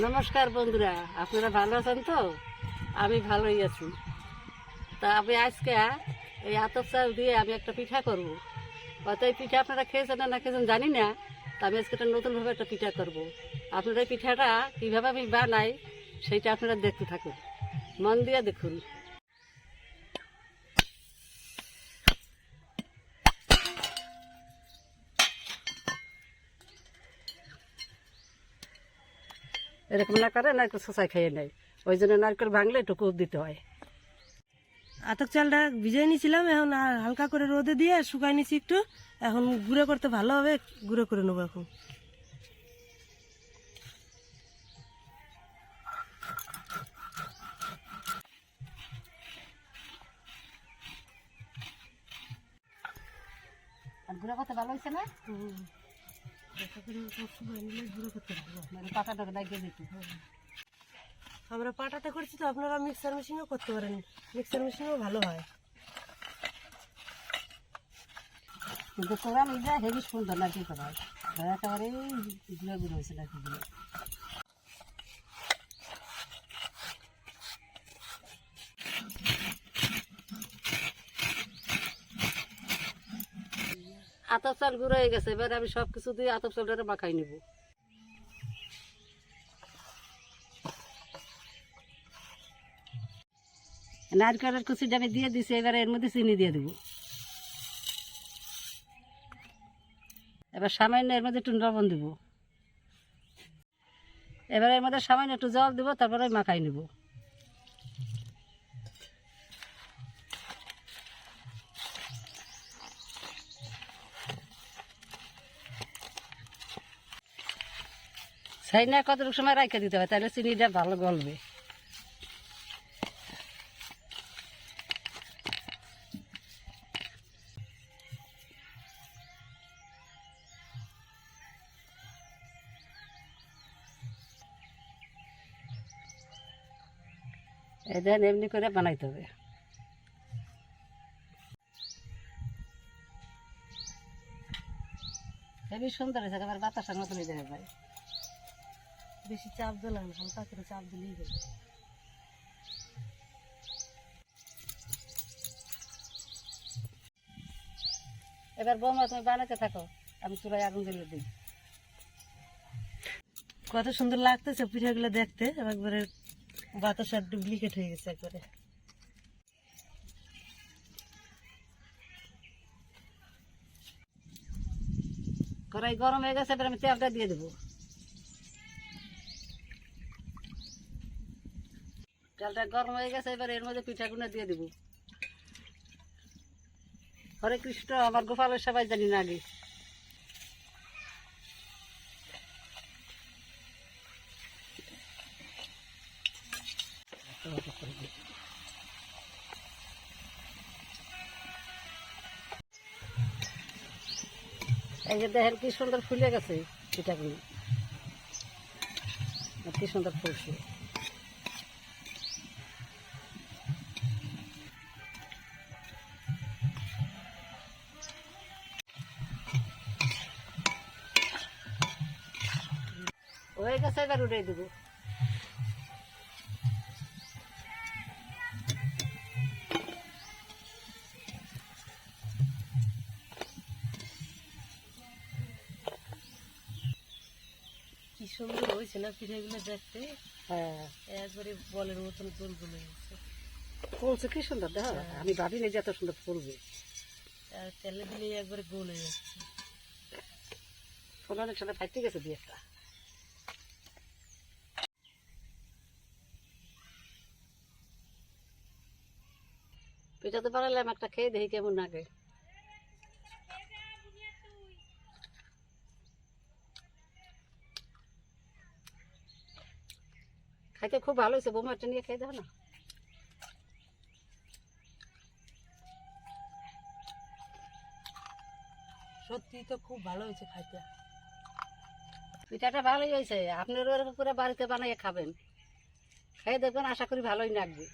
নমস্কার বন্ধুরা, আপনারা ভালো আছেন তো? আমি ভালোই আছি। তা আমি আজকে এই আতপ চাল দিয়ে আমি একটা পিঠা করব। হয়তো এই পিঠা আপনারা খেয়েছেন না না খেয়েছেন জানি না, তা আমি আজকে একটা নতুনভাবে একটা পিঠা করব। আপনারা এই পিঠাটা কীভাবে আমি বানাই সেইটা আপনারা দেখতে থাকুন। মন দিয়ে দেখুন। এরকম না করে নারকেল শোষায় খেয়ে নেয়। ওই জন্য নারকেল ভাঙলে একটু কুপ দিতে হয়। আতক চালটা ভিজিয়ে নিয়েছিলাম এখন হালকা করে রোদে দিয়ে শুকাই নিছি একটু। এখন গুঁড়ো করতে ভালো হবে গুঁড়ো করে নেব এখন। গুঁড়ো করতে ভালো হয়েছে না? আমরা পাটাতে করছি তো, আপনারা মিক্সার মেশিনও করতে পারেন। মিক্সার মেশিনও ভালো হয়। কিন্তু কোরআন যা হেভি সুন্দর করা হয়? একেবারে গুঁড়ো গুঁড়ো হয়েছে নারকেলগুলো আতপ চাল গুঁড়ো হয়ে গেছে, এবার আমি সব কিছু দিয়ে আতপ চালটা মাখাই নেব। নারকেলের কুচিটা আমি দিয়ে দিছি, এবার এর মধ্যে চিনি দিয়ে দেবো। এবার সামান্য এর মধ্যে একটু লবণ দেবো। এবার এর মধ্যে সামান্য একটু জল দেবো, তারপরে মাখাই নেব। সেই না কতটুকু সময় রাখে দিতে হবে তাহলে চিনিটা ভালো গলবে। দেন, এমনি করে বানাইতে হবে। হেবি সুন্দর হয়েছে, একেবারে বাতাসের মতন হয়ে যাবে ভাই। বেশি চাপ দিলাম হালকা করে চাপ দিলেই হবে এবার বৌমা, তুমি বানাতে থাকো, আমি চুলায় আগুন জ্বেলে দিই। কত সুন্দর লাগতেছে পিঠাগুলো দেখতে একবারে বাতাসার ডুপ্লিকেট হয়ে গেছে একবারে। কড়াই গরম হয়ে গেছে, এবার আমি তেলটা দিয়ে দেবো। তেলটা গরম হয়ে গেছে, এবার এর মধ্যে পিঠাগুলো দিয়ে দেবো। হরে কৃষ্ণ, আমার গোপালের সবাই জানি না আগে। এই যে দেখেন কি সুন্দর ফুলে গেছে পিঠাগুলো কি সুন্দর ফুলছে। হয়ে গেছে এবার উঠে দেবো। কি সুন্দর হয়েছে না পিঠাগুলো দেখতে? হ্যাঁ। একবারে বলের মতন গোল গোল হয়ে গেছে। ফুলছে কি সুন্দর দেখো। আমি ভাবিনি যে এত সুন্দর ফুলবে। আর তেলে দিলে একবারে গোল হয়ে যাচ্ছে। ফুল অনেক সময় ফাইতে গেছে দিয়ে একটা। পিঠা তো বানালাম একটা খেয়ে দেখি কেমন লাগে। খাইতে খুব ভালো হয়েছে বৌমা একটা নিয়ে খেয়ে দাও না? সত্যি তো খুব ভালো হয়েছে খাইতে। পিঠাটা ভালোই হয়েছে আপনারও এরকম করে বাড়িতে বানিয়ে খাবেন। খেয়ে দেখবেন আশা করি ভালোই লাগবে।